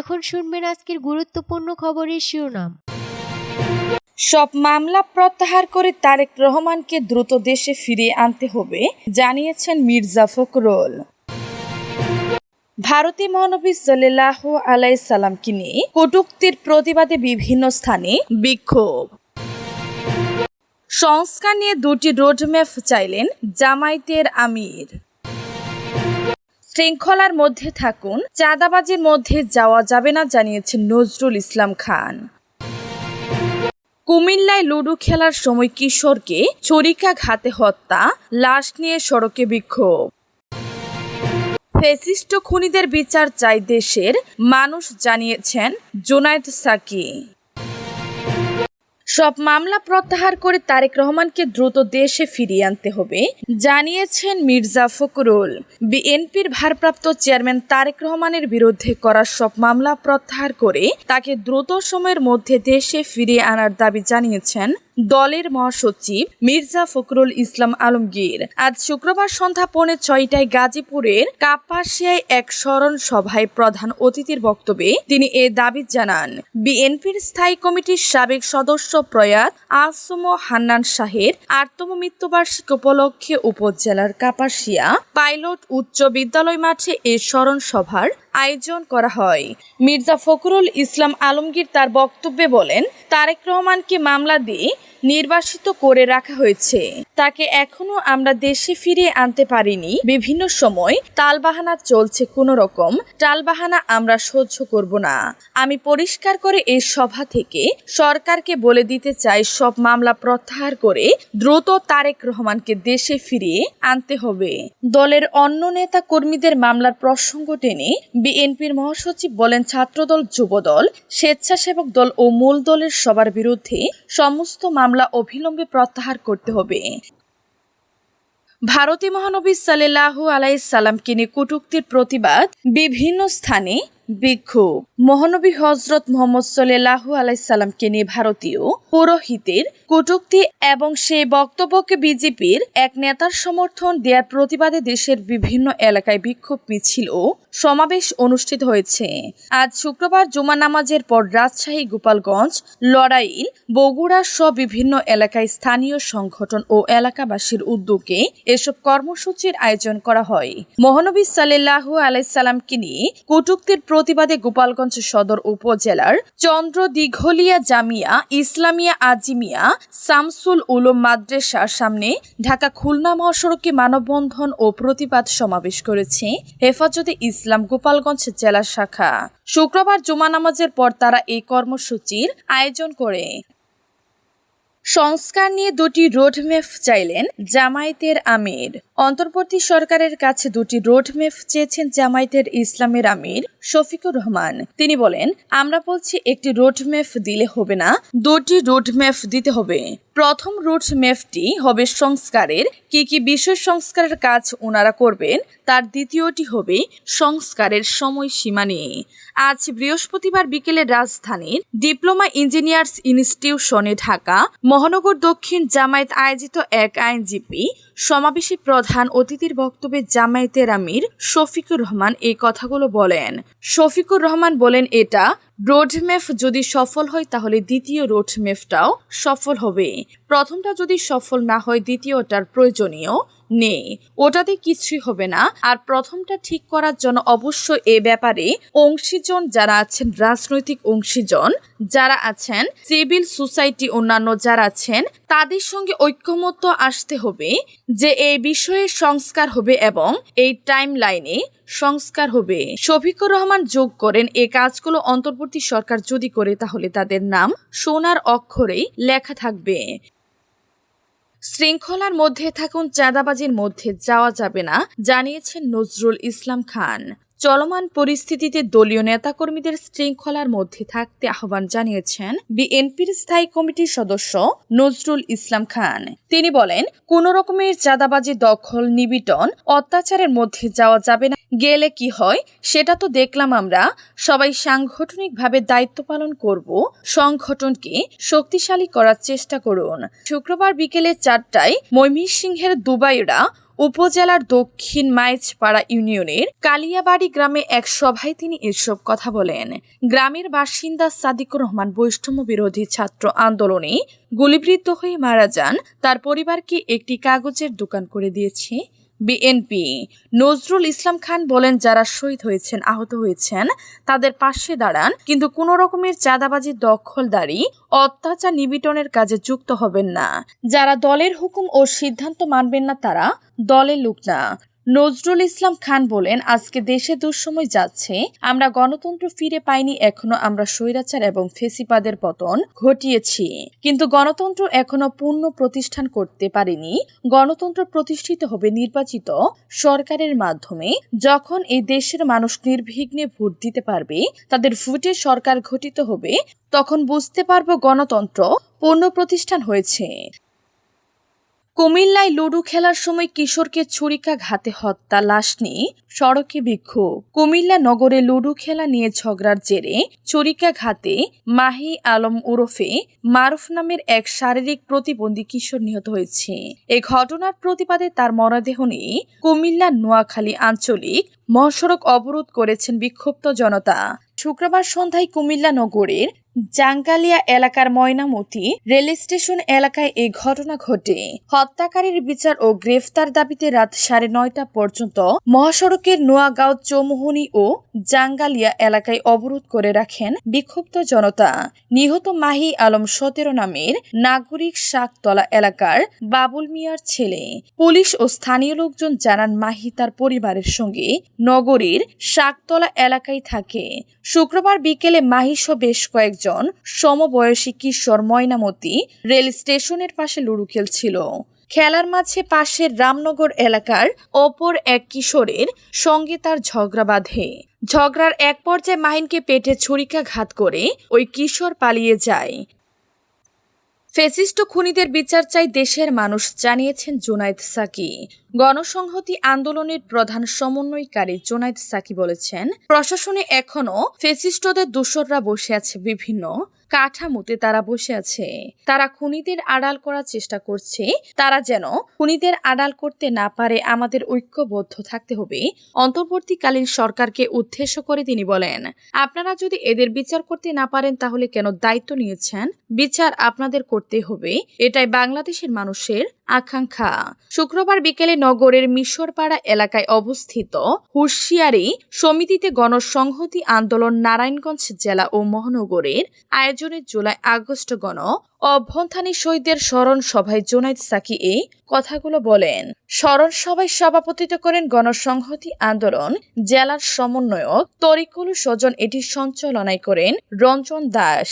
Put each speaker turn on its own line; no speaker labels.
এখন শুনবেন আজকের গুরুত্বপূর্ণ খবরের শিরোনাম।
সব মামলা প্রত্যাহার করে তারেক রহমানকে দ্রুত দেশে ফিরিয়ে আনতে হবে, জানিয়েছেন মির্জা ফখরুল। ভারতীয় মহানবী সাল্লাহ আলাই সাল্লামকে নিয়ে কটুক্তির প্রতিবাদে বিভিন্ন স্থানে বিক্ষোভ। সংস্কার নিয়ে দুটি রোডম্যাপ চাইলেন জামায়াতের আমির। শৃঙ্খলার মধ্যে থাকুন, চাঁদাবাজির মধ্যে যাওয়া যাবে না, জানিয়েছেন নজরুল ইসলাম খান। কুমিল্লায় লুডু খেলার সময় কিশোরকে ছুরিকাঘাতে হত্যা, লাশ নিয়ে সড়কে বিক্ষোভ। ফেসিস্ট খুনিদের বিচার চাই দেশের, মানুষ জানিয়েছেন জুনায়েদ সাকি। সব মামলা প্রত্যাহার করে তারেক রহমানকে দ্রুত দেশে ফিরিয়ে আনতে হবে, জানিয়েছেন মির্জা ফখরুল। বিএনপির ভারপ্রাপ্ত চেয়ারম্যান তারেক রহমানের বিরুদ্ধে করা সব মামলা প্রত্যাহার করে তাকে দ্রুত সময়ের মধ্যে দেশে ফিরিয়ে আনার দাবি জানিয়েছেন দলের মহাসচিব মির্জা ফখরুল ইসলাম আলমগীর। আজ শুক্রবার সন্ধ্যা পৌনে ছয়টায় গাজীপুরের কাপাসিয়ায় এক স্মরণ সভায় প্রধান অতিথির বক্তব্যে তিনি এ দাবি জানান, বিএনপির স্থায়ী কমিটির সাবেক সদস্য প্রয়াত আসম হান্নান শাহের আটতম মৃত্যুবার্ষিকী উপলক্ষে উপজেলার কাপাসিয়া পাইলট উচ্চ বিদ্যালয় মাঠে এ স্মরণ সভার আয়োজন করা হয়। মির্জা ফখরুল ইসলাম আলমগীর তার বক্তব্যে বলেন, তারেক রহমানকে মামলা দিয়ে নির্বাসিত করে রাখা হয়েছে। তাকে এখনও আমরা দেশে ফিরিয়ে আনতে পারিনি। বিভিন্ন সময় টালবাহানা চলছে কোনো রকম টালবাহানা আমরা সহ্য করব না। আমি পরিষ্কার করে এই সভা থেকে সরকারকে বলে দিতে চাই, সব মামলা প্রত্যাহার করে দ্রুত তারেক রহমানকে দেশে ফিরিয়ে আনতে হবে। দলের অন্য নেতা কর্মীদের মামলার প্রসঙ্গ টেনে বিএনপির মহাসচিব বলেন, ছাত্রদল, যুবদল, স্বেচ্ছাসেবক দল ও মূল দলের সবার বিরুদ্ধে সমস্ত মামলা অবিলম্বে প্রত্যাহার করতে হবে। ভারতী মহানবী সাল্লাহ আলাইসাল্লামকে নিয়ে কটুক্তির প্রতিবাদ বিভিন্ন স্থানে বিক্ষোভ মহানবী হজরত মোহাম্মদ সাল্লাহু আলাইসাল্লামকে নিয়ে ভারতীয় পুরোহিতের কটুক্তি এবং সেই বক্তব্যকে বিজেপির এক নেতার সমর্থন দেওয়ার প্রতিবাদে দেশের বিভিন্ন এলাকায় বিক্ষোভ মিছিল ও সমাবেশ অনুষ্ঠিত হয়েছে। আজ শুক্রবার জুমা নামাজের পর রাজশাহী, গোপালগঞ্জ, লড়াইল, বগুড়া সহ বিভিন্ন এলাকায় স্থানীয় সংগঠন ও এলাকাবাসীর উদ্যোগে এসব কর্মসূচির আয়োজন করা হয়। মহানবী সাল্লাহু আলাইসাল্লামকে নিয়ে কটুক্তির প্রতিবাদে গোপালগঞ্জ সদর উপজেলার চন্দ্র দিঘলিয়া জামিয়া, ইসলামিয়া আজিমিয়া, শামসুল উলুম মাদ্রাসার সামনে ঢাকা খুলনা মহাসড়কে মানববন্ধন ও প্রতিবাদ সমাবেশ করেছে হেফাজতে ইসলাম গোপালগঞ্জ জেলা শাখা। শুক্রবার জুমা নামাজের পর তারা এই কর্মসূচির আয়োজন করে। সংস্কার নিয়ে দুটি রোডম্যাপ চাইলেন জামায়াতের আমির। অন্তর্বর্তী সরকারের কাছে দুটি রোডম্যাপ চেয়েছেন জামায়াতের ইসলামের আমির। শফিকুর রহমান। তিনি বলেন, আমরা বলছি একটি রোডম্যাপ দিলে হবে না, দুটি রোডম্যাপ দিতে হবে। প্রথম রোডম্যাপটি হবে সংস্কারের, কি কি বিষয় সংস্কারের কাজ ওনারা করবেন, তার দ্বিতীয়টি হবে সংস্কারের সময়সীমা নিয়ে। আজ বৃহস্পতিবার বিকেলে রাজধানীর ডিপ্লোমা ইঞ্জিনিয়ার্স ইনস্টিটিউশনে ঢাকা, মহানগর দক্ষিণ জামায়াত আয়োজিত এক আইনজীবী সমাবেশে প্রধান অতিথির বক্তব্যে জামায়াতের আমির শফিকুর রহমান এই কথাগুলো বলেন। শফিকুর রহমান বলেন এটা, রোডম্যাপ যদি সফল হয় তাহলে দ্বিতীয় রোডম্যাপটাও সফল হবে। প্রথমটা যদি সফল না হয় দ্বিতীয়টার প্রয়োজনীয়। নেই। ওটাতে কিছুই হবে না। আর প্রথমটা ঠিক করার জন্য অবশ্য এ ব্যাপারে অংশীজন যারা আছেন, রাজনৈতিক অংশীজন যারা আছেন, সিভিল সোসাইটি অন্যান্য যারা আছেন, তাদের সঙ্গে ঐক্যমত্য আসতে হবে যে এই বিষয়ে সংস্কার হবে এবং এই টাইম লাইনে সংস্কার হবে। শফিকুর রহমান যোগ করেন, এ কাজগুলো অন্তর্বর্তী সরকার যদি করে তাহলে তাদের নাম সোনার অক্ষরেই লেখা থাকবে। শৃঙ্খলার মধ্যে থাকুন চাঁদাবাজির মধ্যে যাওয়া যাবে না জানিয়েছেন নজরুল ইসলাম খান। চলমান পরিস্থিতিতে দলীয় নেতাকর্মীদের শৃঙ্খলার মধ্যে থাকতে আহ্বান জানিয়েছেন বিএনপির স্থায়ী কমিটির সদস্য নজরুল ইসলাম খান। তিনি বলেন কোন রকমের চাঁদাবাজি, দখল নিবিটন অত্যাচারের মধ্যে যাওয়া যাবে না। গেলে কি হয়, সেটা তো দেখলাম আমরা। সবাই সাংগঠনিকভাবে দায়িত্ব পালন করব। সংগঠনকে শক্তিশালী করার চেষ্টা করুন। শুক্রবার বিকেলে চারটায় ময়মনসিংহের দুবাইরা উপজেলার দক্ষিণ মাইজপাড়া ইউনিয়নের কালিয়াবাড়ি গ্রামে এক সভায় তিনি এসব কথা বলেন। গ্রামের বাসিন্দা সাদিকুর রহমান বৈষম্য বিরোধী ছাত্র আন্দোলনে গুলিবিদ্ধ হয়ে মারা যান। তার পরিবারকে একটি কাগজের দোকান করে দিয়েছে। বিএনপি। নজরুল ইসলাম খান বলেন, যারা শহীদ হয়েছেন, আহত হয়েছেন, তাদের পাশে দাঁড়ান, কিন্তু কোনো রকমের চাঁদাবাজি, দখলদারি, অত্যাচার নিবিটনের কাজে যুক্ত হবেন না। যারা দলের হুকুম ও সিদ্ধান্ত মানবেন না, তারা দলের লোক না। নজরুল ইসলাম খান বলেন, আজকে দেশে দুঃসময় যাচ্ছে। আমরা গণতন্ত্র ফিরে পাইনি, এখনও আমরা স্বৈরাচার এবং ফেসিপাদের পতন ঘটিয়েছি। কিন্তু গণতন্ত্র এখনও পূর্ণ প্রতিষ্ঠান করতে পারেনি। গণতন্ত্র প্রতিষ্ঠিত হবে নির্বাচিত সরকারের মাধ্যমে। যখন এই দেশের মানুষ নির্বিঘ্নে ভোট দিতে পারবে, তাদের ভোটে সরকার গঠিত হবে, তখন বুঝতে পারব গণতন্ত্র পূর্ণ প্রতিষ্ঠান হয়েছে। কুমিল্লায় লুডু খেলার সময় কিশোরকে ছুরিকাঘাতে হত্যা, লাশ নিয়ে সড়কে বিক্ষোভ। কুমিল্লা নগরে লুডু খেলা নিয়ে ঝগড়ার জেরে ছুরিকাঘাতে মাহি আলম ওরফে মারুফ নামের এক শারীরিক প্রতিবন্ধী কিশোর নিহত হয়েছে। এ ঘটনার প্রতিবাদে তার মরদেহ নিয়ে কুমিল্লা নোয়াখালী আঞ্চলিক মহাসড়ক অবরোধ করেছেন বিক্ষুব্ধ জনতা। শুক্রবার সন্ধ্যায় কুমিল্লা নগরের জাঙ্গালিয়া এলাকার ময়নামতি রেল স্টেশন এলাকায় এই ঘটনা ঘটে। হত্যাকারীর বিচার ও গ্রেফতার দাবিতে রাত সাড়ে নয়টা পর্যন্ত মহাসড়কের নোয়াগাঁও, চৌমুহনী ও জাঙ্গালিয়া এলাকায় অবরোধ করে রাখেন বিক্ষুব্ধ জনতা। নিহত মাহি আলম সতেরো নামের নাগরিক শাকতলা এলাকার বাবুল মিয়ার ছেলে। পুলিশ ও স্থানীয় লোকজন জানান মাহি তার পরিবারের সঙ্গে নগরীর শাকতলা এলাকায় থাকে। শুক্রবার বিকেলে মাহিসহ বেশ কয়েকজন সমবয়সী কিশোর ময়নামতি রেল স্টেশনের পাশে লুডু খেলছিল। খেলার মাঝে পাশের রামনগর এলাকার অপর এক কিশোরের সঙ্গে তার ঝগড়া বাঁধে। ঝগড়ার এক পর্যায়ে মাহিনকে পেটে ছুরিকাঘাত করে ওই কিশোর পালিয়ে যায়। ফেসিস্ট খুনিদের বিচার চাই দেশের মানুষ, জানিয়েছেন জোনায়েদ সাকি। গণসংহতি আন্দোলনের প্রধান সমন্বয়কারী জোনায়েদ সাকি বলেছেন, প্রশাসনে এখনও ফেসিস্টদের দোসররা বসে আছে বিভিন্ন কাঠামোতে তারা বসে আছে। তারা খুনিদের আড়াল করার চেষ্টা করছে। তারা যেন খুনিদের আড়াল করতে না পারে, আমাদের ঐক্যবদ্ধ থাকতে হবে। অন্তর্বর্তীকালীন সরকারকে উদ্দেশ্য করে তিনি বলেন, আপনারা যদি এদের বিচার করতে না পারেন, তাহলে কেন দায়িত্ব নিয়েছেন? বিচার আপনাদের করতে হবে। এটাই বাংলাদেশের মানুষের আকাঙ্ক্ষা। শুক্রবার বিকেলে নগরের মিশরপাড়া এলাকায় অবস্থিত হুঁশিয়ারি সমিতিতে গণসংহতি আন্দোলন নারায়ণগঞ্জ জেলা ও মহানগরের আয়োজনে জুলাই আগস্ট গণ অভ্যন্থানী শহীদদের স্মরণ সভায় জোনাইদ সাকি এই কথাগুলো বলেন। স্মরণ সভায় সভাপতিত্ব করেন গণসংহতি আন্দোলন জেলার সমন্বয়ক তরিকুল স্বজন এটি সঞ্চালনায় করেন রঞ্জন দাস।